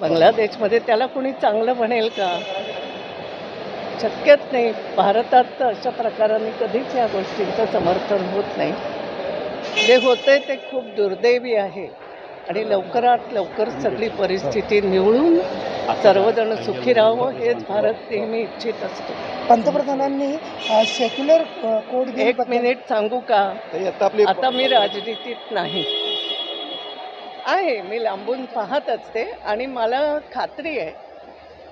बांगलादेशमध्ये त्याला कोणी चांगलं म्हणेल का? शक्यच नाही. भारतात तर अशा प्रकाराने कधीच या गोष्टींचं समर्थन होत नाही. जे होतंय ते खूप दुर्दैवी आहे. आणि लवकरात लवकर सगळी परिस्थिती निवळून सर्वजण सुखी राहावं हेच भारत नेहमी इच्छित असतो. पंतप्रधानांनी सेक्युलर कोड एक मिनिट सांगू का? आता मी राजनीतीत नाही. आहे. मी लांबून पाहत असते आणि मला खात्री आहे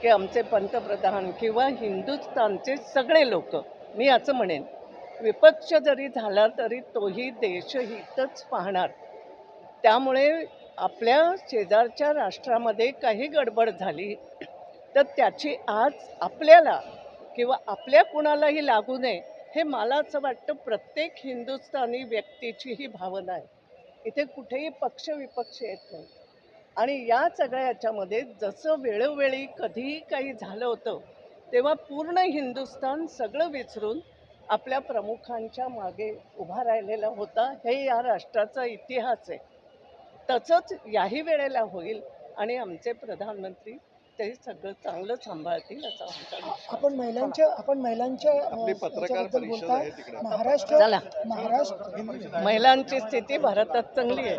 की आमचे पंतप्रधान किंवा हिंदुस्थानचे सगळे लोक मी असं म्हणेन विपक्ष जरी झाला तरी तोही देशहितच पाहणार. त्यामुळे आपल्या शेजारच्या राष्ट्रामध्ये काही गडबड झाली तर त्याची आज आपल्याला किंवा आपल्या कुणालाही लागू नये हे मला असं वाटतं प्रत्येक हिंदुस्थानी व्यक्तीची ही भावना आहे. इथे कुठेही पक्ष विपक्ष येत नाही. आणि या सगळ्या याच्यामध्ये जसं वेळोवेळी कधीही काही झालं होतं तेव्हा पूर्ण हिंदुस्थान सगळं विसरून आपल्या प्रमुखांच्या मागे उभा राहिलेला होता. हे या राष्ट्राचा इतिहास आहे. तसंच याही वेळेला होईल आणि आमचे प्रधानमंत्री ते सगळं चांगलं सांभाळतील असं आमचा विश्वास आपण महिलांच्या आपण महिलांच्या आपली पत्रकार याच्याबद्दल परिषद बोलताय. आहे तिकडे महाराष्ट्र चला. महाराष्ट्र महिलांची स्थिती भारतात चांगली आहे.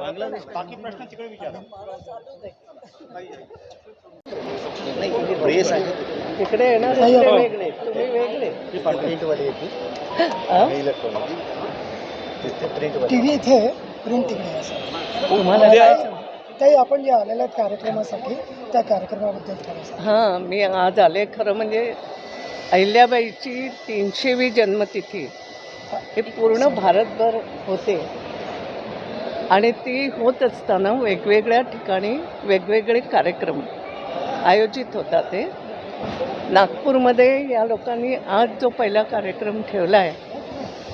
प्रेस आहे. तिकडे येणार नाही, ते हो. वेगळे. तुम्ही वेगळे. प्रिंटवाली येते. हा? इलेक्ट्रॉनिक. प्रिंटवाली टीव्ही इथे प्रिंट तिकडे आहे असं. तुम्हाला काय सांगू? आपण जे आलेल्या आहेत कार्यक्रमासाठी त्या कार्यक्रमाबद्दल थोडं हां मी आज आले खरं म्हणजे अहिल्याबाईची तीनशेवी जन्मतिथी. हे पूर्ण भारतभर होते. आणि ती होत असताना वेगवेगळ्या ठिकाणी वेगवेगळे कार्यक्रम आयोजित होतात ते नागपूरमध्ये या लोकांनी आज जो पहिला कार्यक्रम ठेवला आहे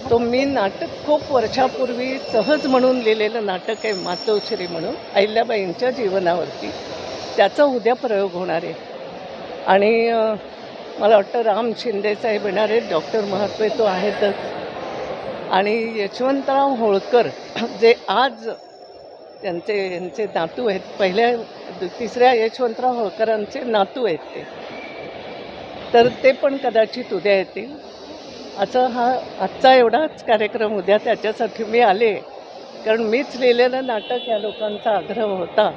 तो मी नाटक खूप वर्षापूर्वी सहज म्हणून लिहिलेलं नाटक आहे मातोश्री म्हणून अहिल्याबाईंच्या जीवनावरती. त्याचा उद्या प्रयोग होणार आहे. आणि मला वाटतं राम शिंदेसाहेब येणार आहेत डॉक्टर महात्वे तो आहेतच. आणि यशवंतराव होळकर जे आज त्यांचे यांचे नातू आहेत पहिल्या तिसऱ्या यशवंतराव होळकरांचे नातू आहेत ते. तर ते पण कदाचित उद्या येतील. असं हा आजचा एवढाच कार्यक्रम उद्या त्याच्यासाठी मी आले. कारण मीच लिहिलेलं नाटक या लोकांचा आग्रह होता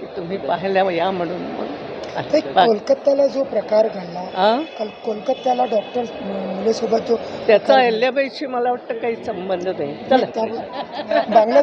की तुम्ही पाहायला या म्हणून. मग कोलकात्याला जो प्रकार घडला? काल कोलकात्याला डॉक्टर मुलेसोबत जो त्याचा अहिल्याबाईशी मला वाटतं काही संबंध नाही. चला. बांगलादेश